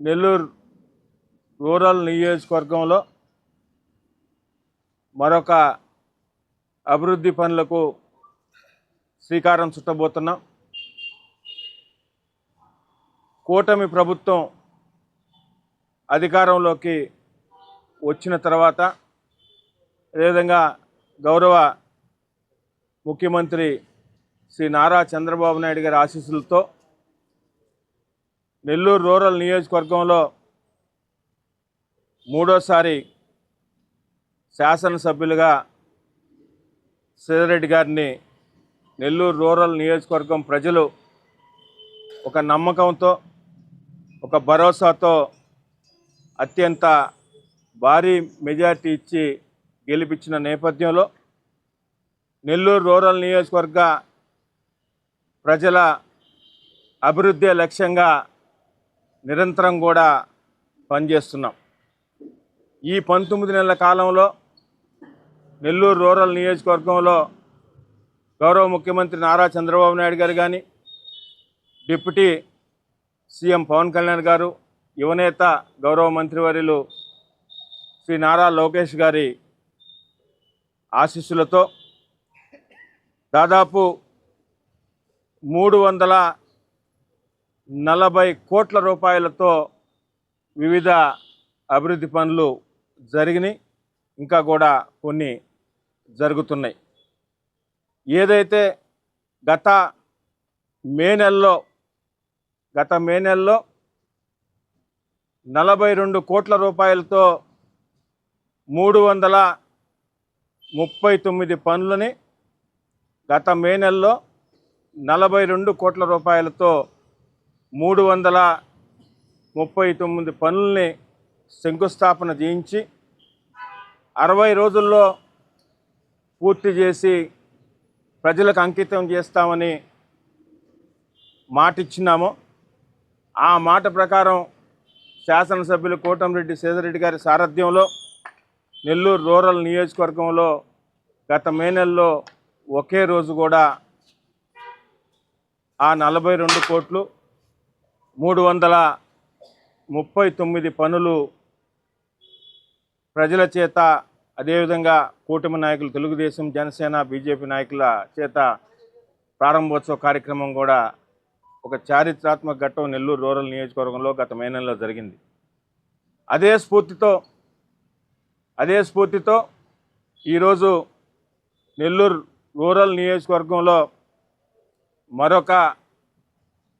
Nellore rural నియోజకవర్గంలో మరొక అభివృద్ధి పనులకు శ్రీకారం చుట్టబోతున్నాం. కూటమి ప్రభుత్వం అధికారంలోకి వచ్చిన తర్వాత అదేవిధంగా గౌరవ ముఖ్యమంత్రి శ్రీ నారా చంద్రబాబు నాయుడు గారి ఆశీస్సులతో నెల్లూరు రూరల్ నియోజకవర్గంలో మూడోసారి శాసనసభ్యులుగా సిద్ధారెడ్డి గారిని నెల్లూరు రూరల్ నియోజకవర్గం ప్రజలు ఒక నమ్మకంతో ఒక భరోసాతో అత్యంత భారీ మెజార్టీ ఇచ్చి గెలిపించిన నేపథ్యంలో నెల్లూరు రూరల్ నియోజకవర్గ ప్రజల అభివృద్ధి లక్ష్యంగా నిరంతరం కూడా పనిచేస్తున్నాం. ఈ పంతొమ్మిది నెలల కాలంలో నెల్లూరు రూరల్ నియోజకవర్గంలో గౌరవ ముఖ్యమంత్రి నారా చంద్రబాబు నాయుడు గారు కానీ డిప్యూటీ సీఎం పవన్ కళ్యాణ్ గారు యువనేత గౌరవ మంత్రివర్యులు శ్రీ నారా లోకేష్ గారి ఆశీస్సులతో దాదాపు మూడు వందల నలభై కోట్ల రూపాయలతో వివిధ అభివృద్ధి పనులు జరిగినాయి. ఇంకా కూడా కొన్ని జరుగుతున్నాయి. ఏదైతే గత మే నెలలో గత మే నెలలో నలభై రెండు కోట్ల రూపాయలతో మూడు వందల ముప్పై తొమ్మిది పనులని గత మే నెలలో నలభై రెండు కోట్ల రూపాయలతో మూడు వందల ముప్పై తొమ్మిది పనుల్ని శంకుస్థాపన చేయించి అరవై రోజుల్లో పూర్తి చేసి ప్రజలకు అంకితం చేస్తామని మాట ఇచ్చినాము ఆ మాట ప్రకారం శాసనసభ్యులు కోటంరెడ్డి సేదరెడ్డి గారి సారథ్యంలో నెల్లూరు రూరల్ నియోజకవర్గంలో గత మే నెలలో ఒకే రోజు కూడా ఆ నలభై రెండు కోట్లు మూడు వందల ముప్పై తొమ్మిది పనులు ప్రజల చేత అదేవిధంగా కూటమి నాయకులు తెలుగుదేశం జనసేన బీజేపీ నాయకుల చేత ప్రారంభోత్సవ కార్యక్రమం కూడా ఒక చారిత్రాత్మక ఘట్టం నెల్లూరు రూరల్ నియోజకవర్గంలో గత మే నెలలో జరిగింది. అదే స్ఫూర్తితో అదే స్ఫూర్తితో ఈరోజు నెల్లూరు రూరల్ నియోజకవర్గంలో మరొక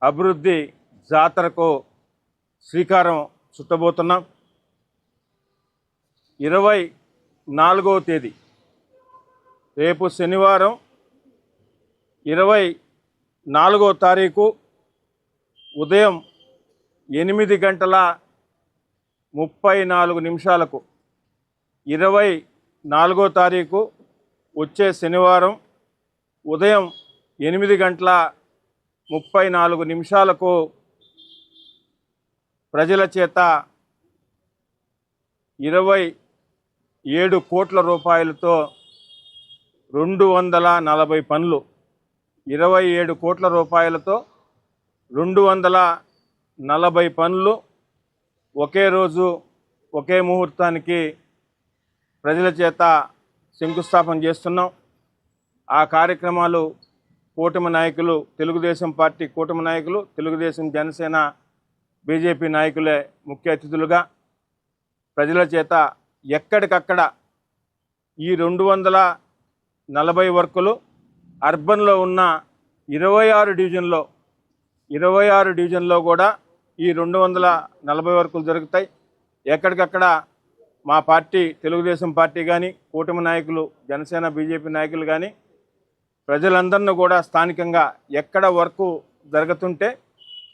అభివృద్ధి జాతరకు శ్రీకారం చుట్టబోతున్నాం. ఇరవై నాలుగవ తేదీ రేపు శనివారం ఇరవై నాలుగో తారీఖు ఉదయం ఎనిమిది గంటల ముప్పై నాలుగు నిమిషాలకు ఇరవై నాలుగో తారీఖు వచ్చే శనివారం ఉదయం ఎనిమిది గంటల ముప్పై నాలుగు నిమిషాలకు ప్రజల చేత ఇరవై ఏడు కోట్ల రూపాయలతో రెండు వందల నలభై పనులు ఇరవై ఏడు కోట్ల రూపాయలతో రెండు వందల నలభై పనులు ఒకే రోజు ఒకే ముహూర్తానికి ప్రజల చేత శంకుస్థాపన చేస్తున్నాం. ఆ కార్యక్రమాలు కూటమి నాయకులు తెలుగుదేశం పార్టీ కూటమి నాయకులు తెలుగుదేశం జనసేన బీజేపీ నాయకులే ముఖ్య అతిథులుగా ప్రజల చేత ఎక్కడికక్కడ ఈ రెండు వందల నలభై వర్కులు అర్బన్లో ఉన్న ఇరవై ఆరు డివిజన్లో ఇరవై ఆరు డివిజన్లో కూడా ఈ రెండు వందల నలభై వర్కులు జరుగుతాయి. ఎక్కడికక్కడ మా పార్టీ తెలుగుదేశం పార్టీ కానీ కూటమి నాయకులు జనసేన బీజేపీ నాయకులు కానీ ప్రజలందరినీ కూడా స్థానికంగా ఎక్కడ వర్క్ జరుగుతుంటే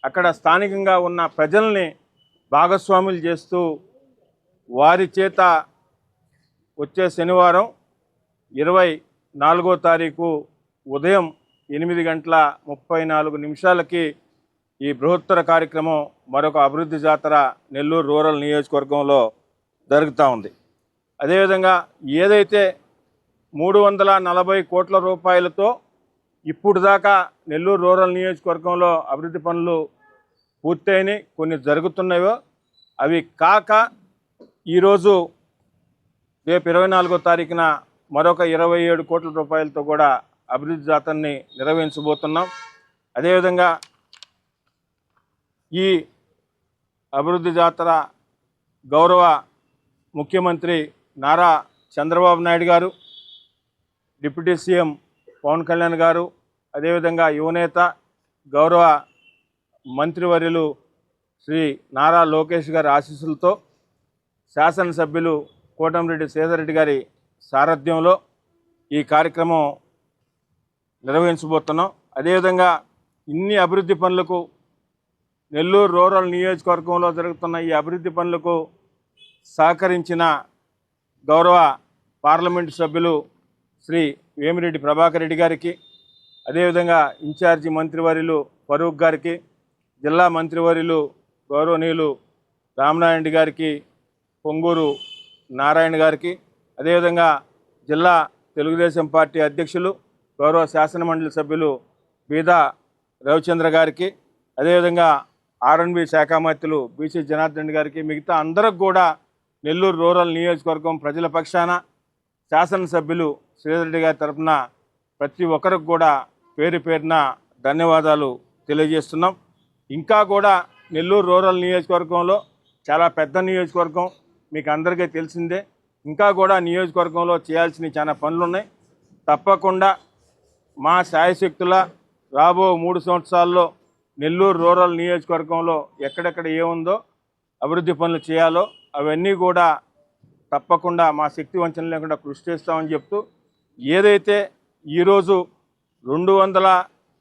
అక్కడ స్థానికంగా ఉన్న ప్రజల్ని భాగస్వాములు చేస్తూ వారి చేత వచ్చే శనివారం ఇరవై నాలుగో తారీఖు ఉదయం ఎనిమిది గంటల ముప్పై నాలుగు నిమిషాలకి ఈ బృహత్తర కార్యక్రమం మరొక అభివృద్ధి జాతర నెల్లూరు రూరల్ నియోజకవర్గంలో జరుగుతూ ఉంది. అదేవిధంగా ఏదైతే మూడు వందల నలభై కోట్ల రూపాయలతో ఇప్పుడు దాకా నెల్లూరు రూరల్ నియోజకవర్గంలో అభివృద్ధి పనులు పూర్తయినాయి కొన్ని జరుగుతున్నాయో అవి కాక ఈరోజు రేపు ఇరవై నాలుగో తారీఖున మరొక ఇరవై ఏడు కోట్ల రూపాయలతో కూడా అభివృద్ధి జాతరని నిర్వహించబోతున్నాం. అదేవిధంగా ఈ అభివృద్ధి జాతర గౌరవ ముఖ్యమంత్రి నారా చంద్రబాబు నాయుడు గారు డిప్యూటీ సీఎం పవన్ కళ్యాణ్ గారు అదేవిధంగా యువనేత గౌరవ మంత్రివర్యులు శ్రీ నారా లోకేష్ గారి ఆశీస్సులతో శాసనసభ్యులు కోటంరెడ్డి సేదరెడ్డి గారి సారథ్యంలో ఈ కార్యక్రమం నిర్వహించబోతున్నాం. అదేవిధంగా ఇన్ని అభివృద్ధి పనులకు నెల్లూరు రూరల్ నియోజకవర్గంలో జరుగుతున్న ఈ అభివృద్ధి పనులకు సహకరించిన గౌరవ పార్లమెంటు సభ్యులు శ్రీ వేమిరెడ్డి ప్రభాకర్ రెడ్డి గారికి అదేవిధంగా ఇన్ఛార్జి మంత్రివర్యులు ఫరూక్ గారికి జిల్లా మంత్రివర్యులు గౌరవనీయులు రామనారాయణ గారికి పొంగూరు నారాయణ గారికి అదేవిధంగా జిల్లా తెలుగుదేశం పార్టీ అధ్యక్షులు గౌరవ శాసనమండలి సభ్యులు బీదా రవిచంద్ర గారికి అదేవిధంగా ఆర్ఎన్బి శాఖ మంత్రులు బీసీ జనార్దన్ గారికి మిగతా అందరికి కూడా నెల్లూరు రూరల్ నియోజకవర్గం ప్రజల పక్షాన శాసనసభ్యులు శ్రీధరెడ్డి గారి తరఫున ప్రతి ఒక్కరికి కూడా పేరు పేరున ధన్యవాదాలు తెలియజేస్తున్నాం. ఇంకా కూడా నెల్లూరు రూరల్ నియోజకవర్గంలో చాలా పెద్ద నియోజకవర్గం మీకు అందరికీ తెలిసిందే. ఇంకా కూడా నియోజకవర్గంలో చేయాల్సిన చాలా పనులు ఉన్నాయి తప్పకుండా మా శాయశక్తుల రాబో మూడు సంవత్సరాల్లో నెల్లూరు రూరల్ నియోజకవర్గంలో ఎక్కడెక్కడ ఏముందో అభివృద్ధి పనులు చేయాలో అవన్నీ కూడా తప్పకుండా మా శక్తి వంచన లేకుండా కృషి చేస్తామని చెప్తూ ఏదైతే ఈరోజు రెండు వందల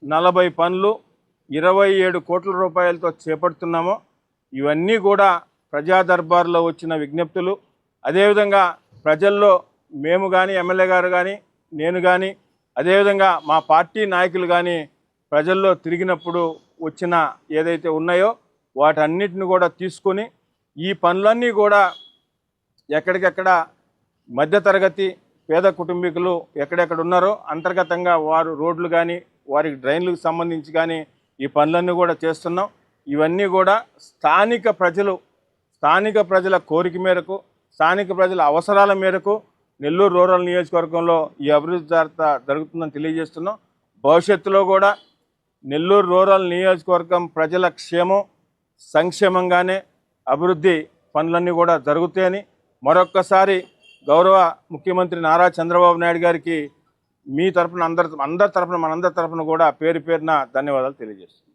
నలభై పనులు ఇరవై ఏడు కోట్ల రూపాయలతో చేపడుతున్నామో ఇవన్నీ కూడా ప్రజా దర్బార్లో వచ్చిన విజ్ఞప్తులు. అదేవిధంగా ప్రజల్లో మేము కానీ ఎమ్మెల్యే గారు కానీ నేను కానీ అదేవిధంగా మా పార్టీ నాయకులు కానీ ప్రజల్లో తిరిగినప్పుడు వచ్చిన ఏదైతే ఉన్నాయో వాటన్నిటిని కూడా తీసుకొని ఈ పనులన్నీ కూడా ఎక్కడికెక్కడ మధ్యతరగతి పేద కుటుంబీకులు ఎక్కడెక్కడ ఉన్నారో అంతర్గతంగా వారు రోడ్లు కానీ వారికి డ్రైన్లకు సంబంధించి కానీ ఈ పనులన్నీ కూడా చేస్తున్నాం. ఇవన్నీ కూడా స్థానిక ప్రజలు స్థానిక ప్రజల కోరిక మేరకు స్థానిక ప్రజల అవసరాల మేరకు నెల్లూరు రూరల్ నియోజకవర్గంలో ఈ అభివృద్ధి జాగ్రత్త జరుగుతుందని తెలియజేస్తున్నాం. భవిష్యత్తులో కూడా నెల్లూరు రూరల్ నియోజకవర్గం ప్రజల క్షేమం సంక్షేమంగానే అభివృద్ధి పనులన్నీ కూడా జరుగుతాయని మరొక్కసారి గౌరవ ముఖ్యమంత్రి నారా చంద్రబాబు నాయుడు గారికి మీ తరఫున అందరి అందరి తరపున మనందరి తరఫున కూడా పేరు పేరున ధన్యవాదాలు తెలియజేస్తున్నాను